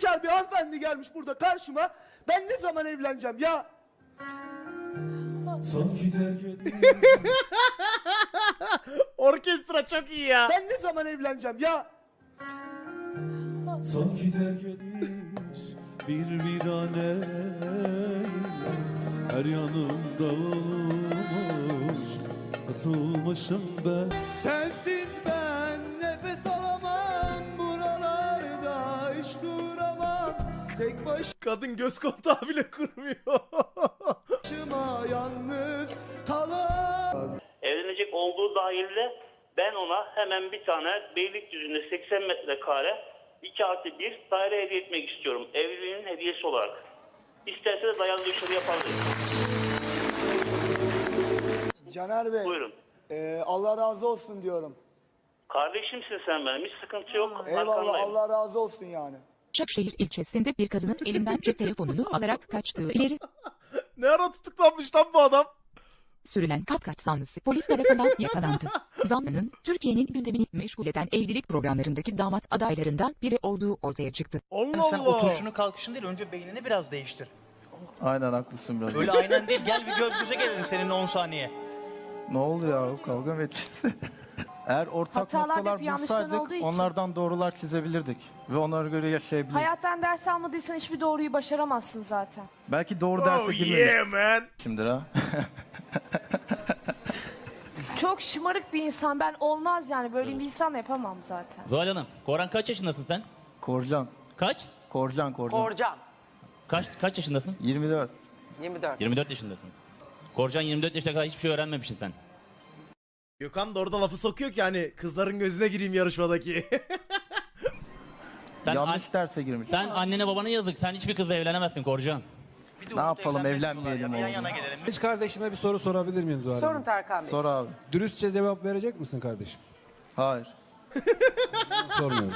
bekar bir hanımefendi gelmiş burada karşıma. Ben ne zaman evleneceğim ya? Sanki terk edilmiş Orkestra çok iyi ya. Ben ne zaman evleneceğim ya? Sanki terk edilmiş bir virane Her yanım dağılmış Atılmışım ben Sensiz ben Tek Kadın göz kontağı bile kurmuyor. başıma yalnız kalan Evlenecek olduğu dahilde ben ona hemen bir tane Beylikdüzü'nde 80 metrekare 2 artı 1 daire hediye etmek istiyorum. Evliliğinin hediyesi olarak. İsterse de dayalı döşeli yaparız. Caner Bey, Buyurun. e, Allah razı olsun diyorum. Kardeşimsin sen benim. Hiç sıkıntı yok. Eyvallah, Arkandayım. Allah razı olsun yani. Başakşehir ilçesinde bir kadının elinden cep telefonunu alarak kaçtığı ileri ne ara tutuklanmış lan bu adam? sürülen kapkaç zanlısı polis tarafından yakalandı. Zanlının Türkiye'nin gündemini meşgul eden evlilik programlarındaki damat adaylarından biri olduğu ortaya çıktı. Allah Sen Allah. oturuşunu kalkışın değil önce beynini biraz değiştir. Aynen haklısın biraz. Öyle aynen değil gel bir göz göze gelelim seninle 10 saniye. Ne oldu ya kavga mı ettiniz? Eğer ortak Hatalar noktalar hep yanlışların bulsaydık olduğu için. onlardan doğrular çizebilirdik. Ve onlara göre yaşayabilirdik. Hayattan ders almadıysan hiçbir doğruyu başaramazsın zaten. Belki doğru derse Oh yeah man. kimdir ha? Çok şımarık bir insan. Ben olmaz yani. Böyle bir insan yapamam zaten. Zuhal Hanım, Koran kaç yaşındasın sen? Korcan. Kaç? Korcan, Korcan. Korcan Kaç kaç yaşındasın? 24. 24. 24 yaşındasın. Korcan 24 yaşına kadar hiçbir şey öğrenmemişsin sen. Gökhan da orada lafı sokuyor ki hani kızların gözüne gireyim yarışmadaki. Sen, Yanlış an- derse girmiş. sen annene babana yazık. Sen hiçbir kızla evlenemezsin Korcan. Ne yapalım, evlenmeyelim oğlum. Yan yana gelelim. Biz kardeşime bir soru sorabilir miyim Zuhal Sorun? Tarkan Bey. Sor abi. Dürüstçe cevap verecek misin kardeşim? Hayır. Sormuyorum.